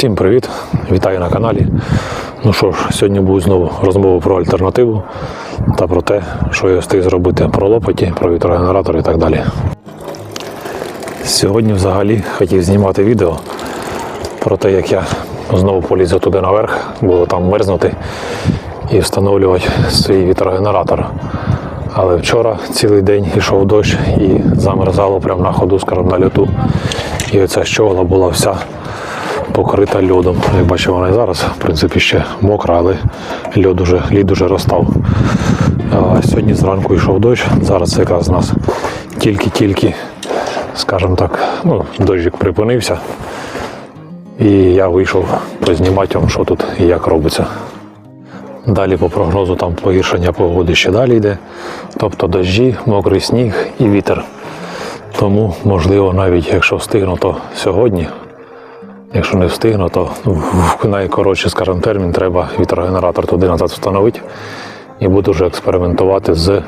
Всім привіт! Вітаю на каналі. Ну що ж, сьогодні буде знову розмова про альтернативу та про те, що я встиг зробити про лопаті, про вітрогенератор і так далі. Сьогодні взагалі хотів знімати відео про те, як я знову полізу туди наверх, було там мерзнути і встановлювати свій вітрогенератор. Але вчора цілий день йшов дощ і замерзало прямо на ходу, скажімо, на льоту. І оця щогла була вся покрита льодом. Як бачимо, вона і зараз, в принципі, ще мокра, але льод уже, лід уже розстав. Сьогодні зранку йшов дощ. Зараз якраз у нас тільки-тільки, скажімо так, ну, дощик припинився. І я вийшов познімати вам, що тут і як робиться. Далі по прогнозу там погіршення погоди ще далі йде. Тобто дощі, мокрий сніг і вітер. Тому, можливо, навіть якщо встигну, то сьогодні. Якщо не встигну, то в найкоротший, скажімо, термін треба вітрогенератор туди назад встановити і буду вже експериментувати з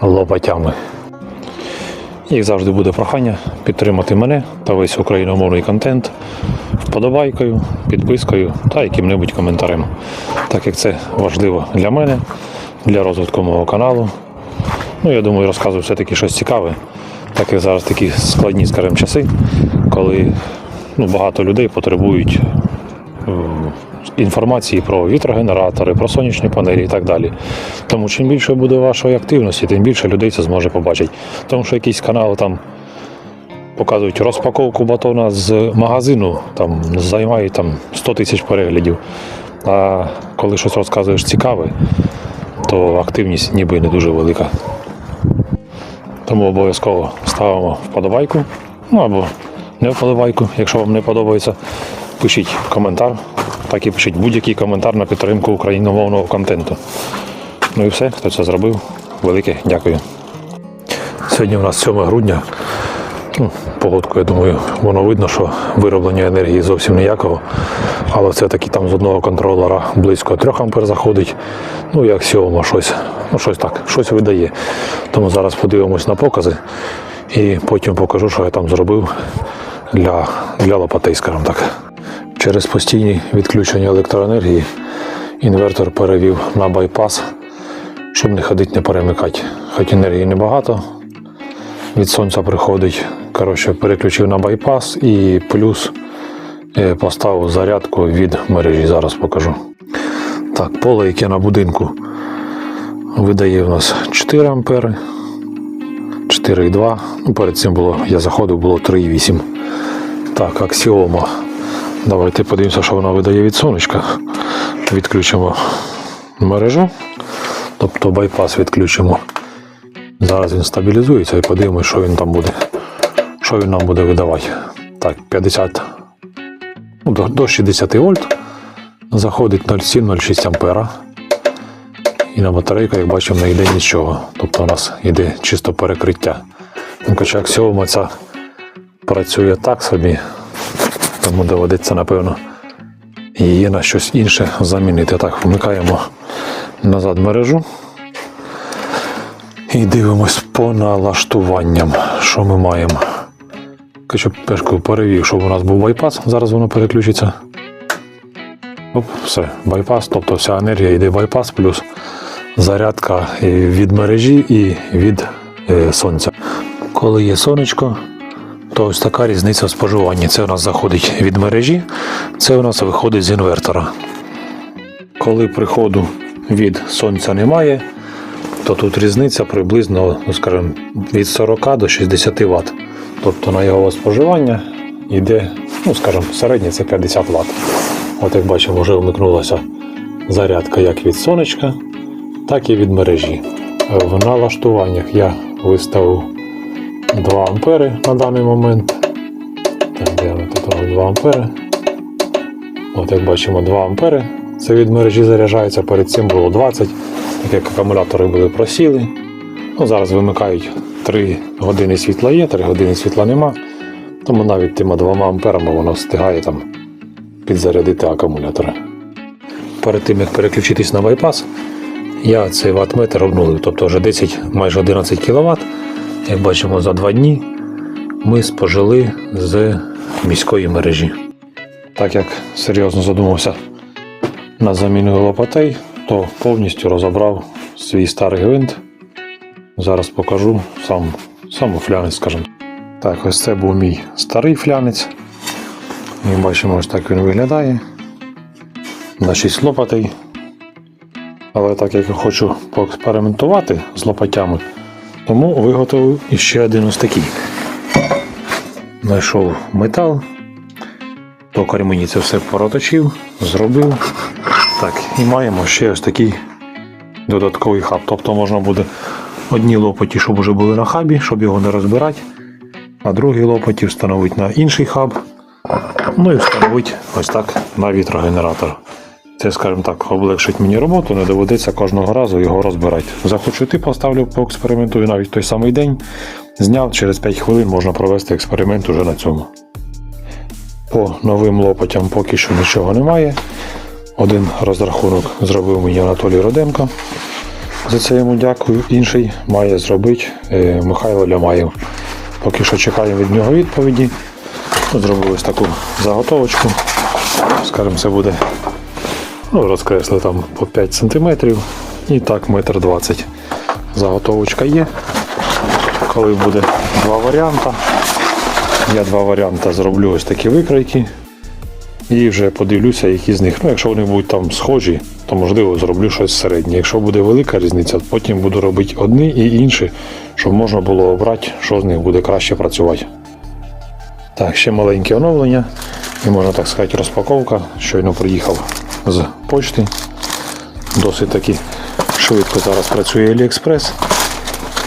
лопатями. Як завжди буде прохання підтримати мене та весь україномовний контент вподобайкою, підпискою та яким-небудь коментарем, так як це важливо для мене, для розвитку мого каналу. Ну, я думаю, розказую все-таки щось цікаве, так як зараз такі складні, скажімо, часи, коли ну, багато людей потребують е, інформації про вітрогенератори, про сонячні панелі і так далі. Тому чим більше буде вашої активності, тим більше людей це зможе побачити. Тому що якийсь канал там показують розпаковку батона з магазину, там займають там 100 тисяч переглядів. А коли щось розказуєш цікаве, то активність ніби не дуже велика. Тому обов'язково ставимо вподобайку, ну або не вподобайку, якщо вам не подобається. Пишіть коментар, так і пишіть будь-який коментар на підтримку україномовного контенту. Ну і все, хто це зробив. Велике дякую. Сьогодні у нас 7 грудня. Ну, погодку, я думаю, воно видно, що вироблення енергії зовсім ніякого. Але все-таки там з одного контролера близько 3 ампер заходить. Ну, як сьома, щось, ну, щось так, щось видає. Тому зараз подивимось на покази і потім покажу, що я там зробив для, для лопатей, скажімо так. Через постійні відключення електроенергії інвертор перевів на байпас, щоб не ходити, не перемикати. Хоч енергії небагато, від сонця приходить. Коротше, переключив на байпас і плюс е, поставив зарядку від мережі. Зараз покажу. Так, поле, яке на будинку видає в нас 4 ампери. 4,2. Ну, перед цим було, я заходив, було 3,8. Так, аксіома. Давайте подивимося, що вона видає від сонечка. Відключимо мережу, тобто байпас відключимо. Зараз він стабілізується і подивимося, що він там буде. Що він нам буде видавати. Так, 50 ну, до, до 60 вольт. Заходить 0,7-0,6 ампера. І на батарейку, як бачимо, не йде нічого. Тобто у нас йде чисто перекриття. Ну, Хоча аксіома ця працює так собі, тому доведеться, напевно, її на щось інше замінити. Так, вмикаємо назад мережу. І дивимось по налаштуванням, що ми маємо. Хочу пешку перевів, щоб у нас був байпас. Зараз воно переключиться. Оп, все, байпас, тобто вся енергія йде в байпас, плюс зарядка від мережі і від е, сонця. Коли є сонечко, то ось така різниця в споживанні. Це у нас заходить від мережі, це у нас виходить з інвертора. Коли приходу від сонця немає, то тут різниця приблизно, ну, скажімо, від 40 до 60 Вт. Тобто на його споживання йде, ну скажімо, середнє це 50 Вт. От як бачимо, вже вмикнулася зарядка як від сонечка, так і від мережі. В налаштуваннях я виставив 2 ампери на даний момент. Так, де воно тут 2 ампери. От як бачимо 2 ампери. Це від мережі заряджається, перед цим було 20, так як акумулятори були просіли. Ну, зараз вимикають 3 години світла є, 3 години світла нема. Тому навіть тими 2 амперами воно встигає там підзарядити акумулятори. Перед тим як переключитись на байпас, я цей ваттметр обнулив, тобто вже 10, майже 11 кВт. Як бачимо, за 2 дні ми спожили з міської мережі. Так як серйозно задумався над заміною лопатей, то повністю розібрав свій старий гвинт. Зараз покажу сам, сам флянець, скажімо. Так, ось це був мій старий флянець. І бачимо, ось так він виглядає. На 6 лопатей. Але так як я хочу поекспериментувати з лопатями, тому виготовив іще один ось такий. Знайшов метал, токар мені це все пороточив, зробив. Так, і маємо ще ось такий додатковий хаб. Тобто можна буде одні лопаті, щоб вже були на хабі, щоб його не розбирати, а другі лопаті встановити на інший хаб. Ну і встановити ось так на вітрогенератор. Це, скажімо так, облегшить мені роботу, не доведеться кожного разу його розбирати. Захочу ти поставлю, поекспериментую навіть той самий день. Зняв, через 5 хвилин можна провести експеримент уже на цьому. По новим лопатям поки що нічого немає. Один розрахунок зробив мені Анатолій Роденко. За це йому дякую. Інший має зробити е, Михайло Лямаєв. Поки що чекаємо від нього відповіді. Зробили ось таку заготовочку. Скажімо, це буде ну, розкресли там по 5 см і так метр 20 Заготовочка є. Коли буде два варіанти, я два варіанти зроблю ось такі викройки. І вже подивлюся, які з них. Ну, якщо вони будуть там схожі, то можливо зроблю щось середнє. Якщо буде велика різниця, потім буду робити одні і інші, щоб можна було обрати, що з них буде краще працювати. Так, ще маленьке оновлення. І можна так сказати, розпаковка. Щойно приїхав з почти. Досить таки швидко зараз працює AliExpress.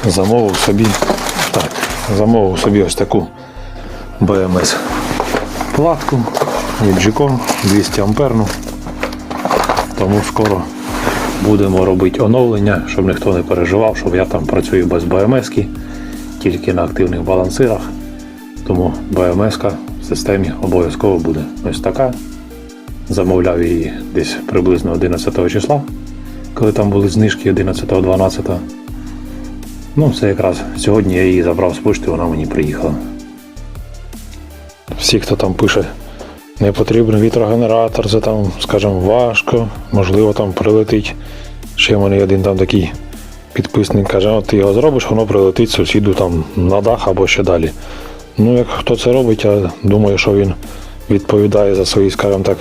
Замовив собі, так, замовив собі ось таку BMS платку Nijicon 200 амперну. Тому скоро будемо робити оновлення, щоб ніхто не переживав, щоб я там працюю без BMS, тільки на активних балансирах. Тому BMS в системі обов'язково буде ось така. Замовляв її десь приблизно 11 числа, коли там були знижки 11-12. Ну, це якраз сьогодні я її забрав з пошти, вона мені приїхала. Всі, хто там пише, не потрібен вітрогенератор, це там, скажімо, важко, можливо, там прилетить. Ще в мене один там такий підписник каже, от ти його зробиш, воно прилетить сусіду там на дах або ще далі. Ну, як хто це робить, я думаю, що він відповідає за свої, скажімо так,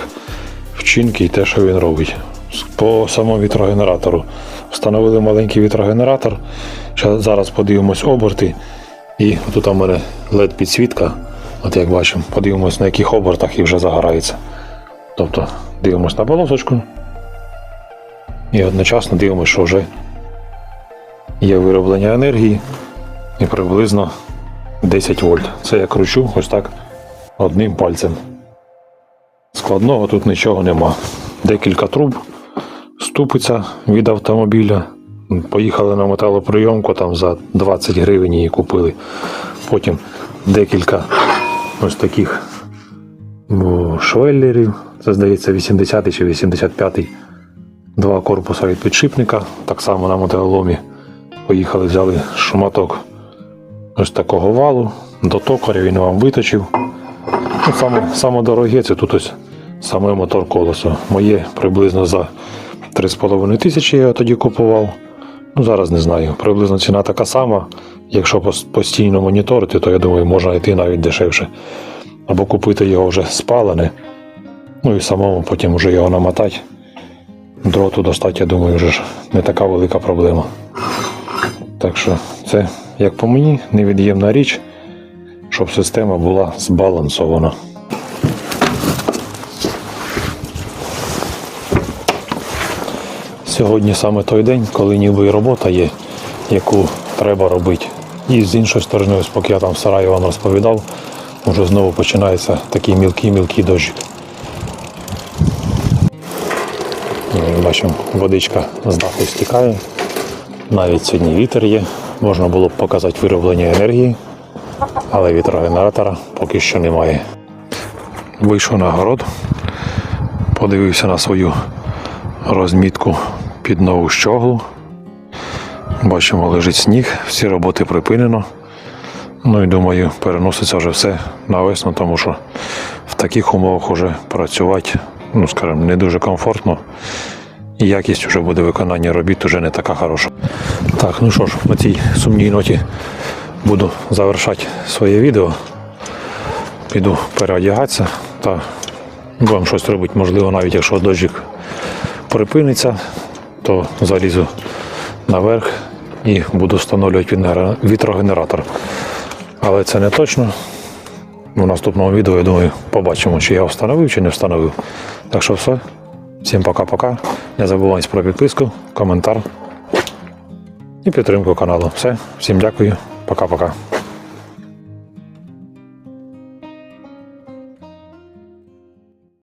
вчинки і те, що він робить. По самому вітрогенератору. Встановили маленький вітрогенератор. Зараз подивимось оберти. І тут у мене LED підсвітка. От як бачимо, подивимось на яких обертах і вже загорається. Тобто дивимось на полосочку. І одночасно дивимося, що вже є вироблення енергії і приблизно 10 вольт. Це я кручу ось так одним пальцем. Складного тут нічого нема. Декілька труб, ступиця від автомобіля. Поїхали на металоприйомку, там за 20 гривень її купили. Потім декілька ось таких швеллерів. Це здається 80 чи 85 Два корпуса від підшипника, так само на мотоголомі. Поїхали, взяли шматок ось такого валу, до токаря він вам виточив. Ну, саме, саме дороге це тут ось саме мотор колесо. Моє приблизно за 3,5 тисячі я тоді купував. Ну, зараз не знаю. Приблизно ціна така сама. Якщо постійно моніторити, то я думаю, можна йти навіть дешевше. Або купити його вже спалене. Ну і самому потім вже його намотати. Дроту достати, я думаю, вже ж не така велика проблема. Так що це, як по мені, невід'ємна річ, щоб система була збалансована. Сьогодні саме той день, коли ніби і робота є, яку треба робити. І з іншої сторони, ось поки я там в сараї вам розповідав, вже знову починається такий мілкий-мілкий дощик. Ну, Бачимо, водичка з даху стікає. Навіть сьогодні вітер є. Можна було б показати вироблення енергії, але вітрогенератора поки що немає. Вийшов на город, подивився на свою розмітку під нову щоглу. Бачимо, лежить сніг, всі роботи припинено. Ну і думаю, переноситься вже все на весну, тому що в таких умовах уже працювати, ну скажімо, не дуже комфортно. І якість вже буде виконання робіт вже не така хороша. Так, ну що ж, на цій сумній ноті буду завершати своє відео. Піду переодягатися та будемо щось робити. Можливо, навіть якщо дощик припиниться, то залізу наверх і буду встановлювати вітрогенератор. Але це не точно. У наступному відео, я думаю, побачимо, чи я встановив, чи не встановив. Так що все. Всім пока-пока. Не забувайте про підписку, коментар і підтримку каналу. Все. Всім дякую. Пока-пока.